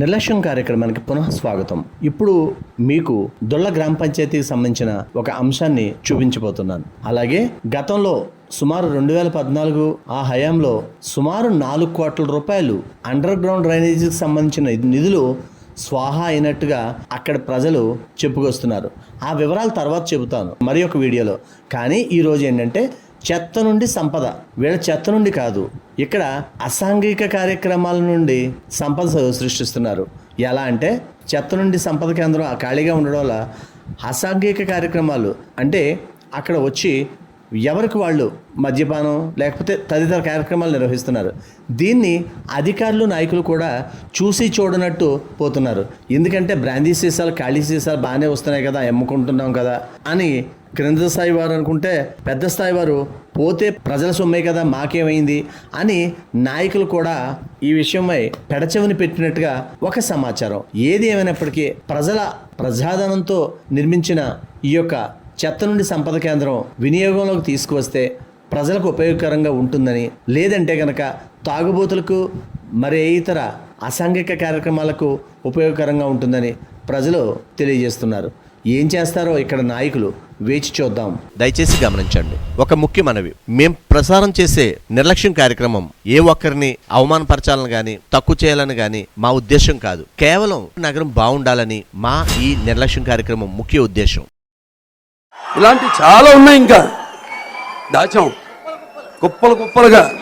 నిర్లక్ష్యం కార్యక్రమానికి పునః స్వాగతం. ఇప్పుడు మీకు దొల్ల గ్రామ పంచాయతీకి సంబంధించిన ఒక అంశాన్ని చూపించబోతున్నాను. అలాగే గతంలో సుమారు రెండు వేల పద్నాలుగు ఆ హయాంలో సుమారు నాలుగు కోట్ల రూపాయలు అండర్ గ్రౌండ్ డ్రైనేజీకి సంబంధించిన నిధులు స్వాహా అయినట్టుగా అక్కడ ప్రజలు చెప్పుకొస్తున్నారు. ఆ వివరాలు తర్వాత చెబుతాను. మరి ఒక వీడియోలో. కానీ ఈరోజు ఏంటంటే చెత్త నుండి సంపద. వీళ్ళ చెత్త నుండి కాదు ఇక్కడ అసాంఘిక కార్యక్రమాల నుండి సంపద సృష్టిస్తున్నారు. ఎలా అంటే చెత్త నుండి సంపద కేంద్రం ఆ ఖాళీగా ఉండడం వల్ల అసాంఘిక కార్యక్రమాలు అంటే అక్కడ వచ్చి ఎవరికి వాళ్ళు మద్యపానం లేకపోతే తదితర కార్యక్రమాలు నిర్వహిస్తున్నారు. దీన్ని అధికారులు నాయకులు కూడా చూసి చూడనట్టు పోతున్నారు. ఎందుకంటే బ్రాందీ సీసాలు ఖాళీ సీసాలు బాగానే వస్తున్నాయి కదా అమ్ముకుంటున్నాం కదా అని క్రింద స్థాయి వారు అనుకుంటే పెద్ద స్థాయి వారు పోతే ప్రజల సొమ్మే కదా మాకేమైంది అని నాయకులు కూడా ఈ విషయమై పెడచెవిని పెట్టినట్టుగా ఒక సమాచారం. ఏది ఏమైనప్పటికీ ప్రజల ప్రజాధనంతో నిర్మించిన ఈ యొక్క చెత్త నుండి సంపద కేంద్రం వినియోగంలోకి తీసుకువస్తే ప్రజలకు ఉపయోగకరంగా ఉంటుందని లేదంటే కనుక తాగుబోతులకు మరి ఇతర అసాంఘిక కార్యక్రమాలకు ఉపయోగకరంగా ఉంటుందని ప్రజలు తెలియజేస్తున్నారు. ఏం చేస్తారో ఇక్కడ నాయకులు వేచి చూద్దాం. దయచేసి గమనించండి. ఒక ముఖ్య మనవి. మేం ప్రసారం చేసే నిర్లక్ష్యం కార్యక్రమం ఏ ఒక్కరిని అవమానపరచాలని గాని తక్కువ చేయాలని గాని మా ఉద్దేశం కాదు. కేవలం నగరం బాగుండాలని మా ఈ నిర్లక్ష్యం కార్యక్రమం ముఖ్య ఉద్దేశం. ఇలాంటి చాలా ఉన్నాయి ఇంకా. దాచాం. కుప్పలు కుప్పలుగా.